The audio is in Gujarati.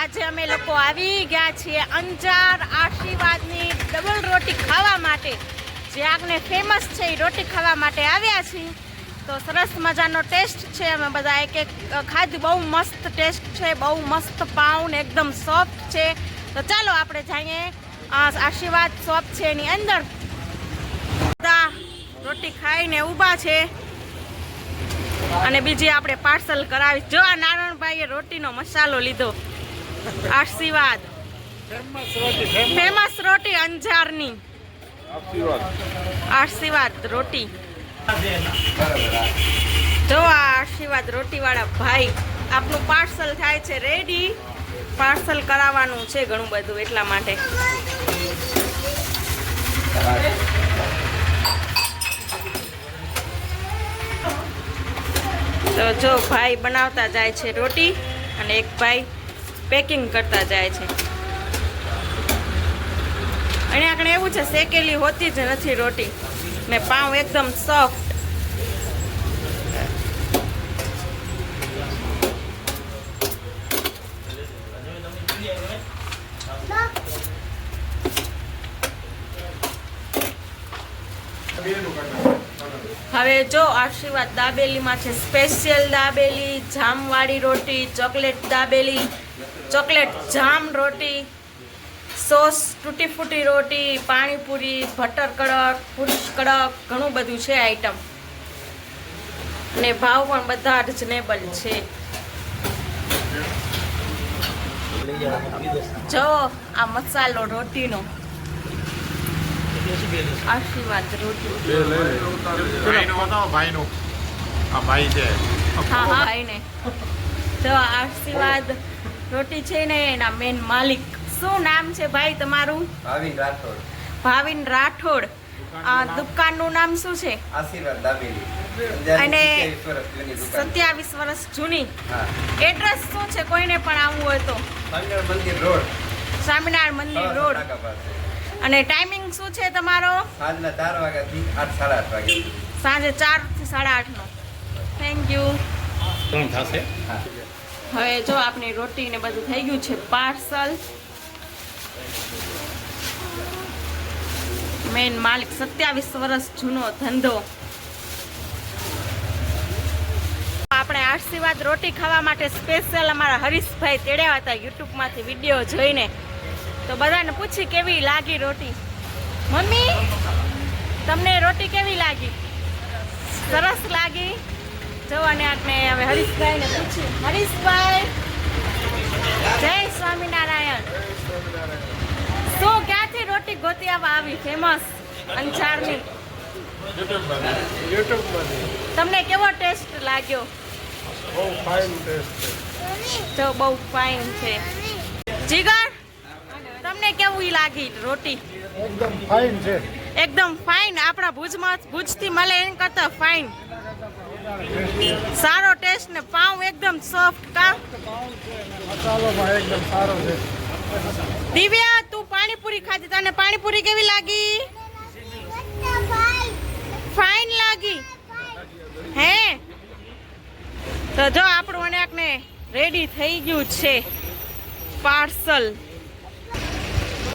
આજે અમે લોકો આવી ગયા છીએ અંજાર આશીર્વાદની ડબલ રોટી ખાવા માટે. જે આગને ફેમસ છે એ રોટી ખાવા માટે આવ્યા છીએ. તો સરસ મજાનો ટેસ્ટ છે. અમે બધા એક એક ખાધું બહુ મસ્ત ટેસ્ટ છે. બહુ મસ્ત પાઉં ને એકદમ સોફ્ટ છે. તો ચાલો આપણે જઈએ. આશીર્વાદ શોપ છે એની અંદર. બધા રોટી ખાઈને ઊભા છે. અને બીજી આપણે પાર્સલ કરાવી. જો આ નારાયણભાઈએ રોટીનો મસાલો લીધો. આશીર્વાદ. ફેમસ રોટી અંજારની. આશીર્વાદ રોટી. જો આ આશીર્વાદ રોટીવાળા ભાઈ આપનું પાર્સલ થાય છે રેડી પાર્સલ કરાવવાનું છે ઘણું બધું એટલા માટે. તો જો ભાઈ બનાવતા જાય છે રોટી અને એક ભાઈ પેકિંગ કરતા જાય છે. અને આપણે એવું છે, શેકેલી હોતી જ નથી રોટી. ને પાઉં એકદમ સોફ્ટ હવે જો આશીર્વાદ દાબેલીમાં છે. સ્પેશિયલ દાબેલી, જામવાળી રોટી ચોકલેટ દાબેલી ચોકલેટ જામ રોટી. સોસ તૂટી ફૂટી રોટી પાણીપુરી બટર કડક પુરુષ કડક ઘણું બધું છે આઈટમ. અને ભાવ પણ બધા રિઝનેબલ છે. જો આ મસાલો રોટીનો. આશીર્વાદ રોટી. આ ભાઈ છે. હા હા ભાઈને. તો આશીર્વાદ રોટી છે ને એના મેન માલિક. શું નામ છે ભાઈ તમારું? ભાવિન રાઠોડ. ભાવિન રાઠોડ. આ દુકાનનું નામ શું છે? આશીર્વાદ દાબેલી. અને સત્યાવીસ વર્ષ જૂની એડ્રેસ શું છે? કોઈને પણ આવવું હોય તો. સ્વામિનારાયણ મંદિર રોડ. સ્વામિનારાયણ મંદિર રોડ. અને ટાઈમિંગ શું છે તમારો? સાંજના ચાર વાગ્યાથી આઠ સાડા આઠ વાગ્યા સાંજે ચારથી સાડા આઠનો. થેન્ક યુ હવે જો આપની રોટી ને બધું થઈ ગયું છે પાર્સલ. મેન માલિક સત્યાવીસ વર્ષ જૂનો ધંધો. આપણે આશીર્વાદ રોટી ખાવા માટે સ્પેશિયલ અમારા હરીશભાઈ તેડ્યા હતા યુટ્યુબમાંથી વીડિયો જોઈને. તો બધાને પૂછી કેવી લાગી રોટી? મમ્મી, તમને રોટી કેવી લાગી? સરસ લાગી? જો અને આપણે હવે હરીશભાઈને પૂછી હરીશભાઈ જય સ્વામિનારાયણ શું ક્યાંથી રોટી ગોતિયાવા આવી ફેમસ અંજારની તમને કેવો ટેસ્ટ લાગ્યો? બહુ ફાઇન ટેસ્ટ જો બહુ ફાઇન છે. જીગર, તમને કેવું લાગી રોટી? એકદમ ફાઇન છે એકદમ ફાઇન આપણા ભુજમાં, ભુજથી મળે એમ કરતા ફાઇન સારો ટેસ્ટ ને પાઉં એકદમ સોફ્ટ કા? મસાલોમાં એકદમ સારો છે દિવ્યા પાણીપુરી ખાધી તને પાણીપુરી કેવી લાગી? ફાઇન લાગી. હે? તો જો આપણું અનેકને રેડી થઈ ગયું છે. પાર્સલ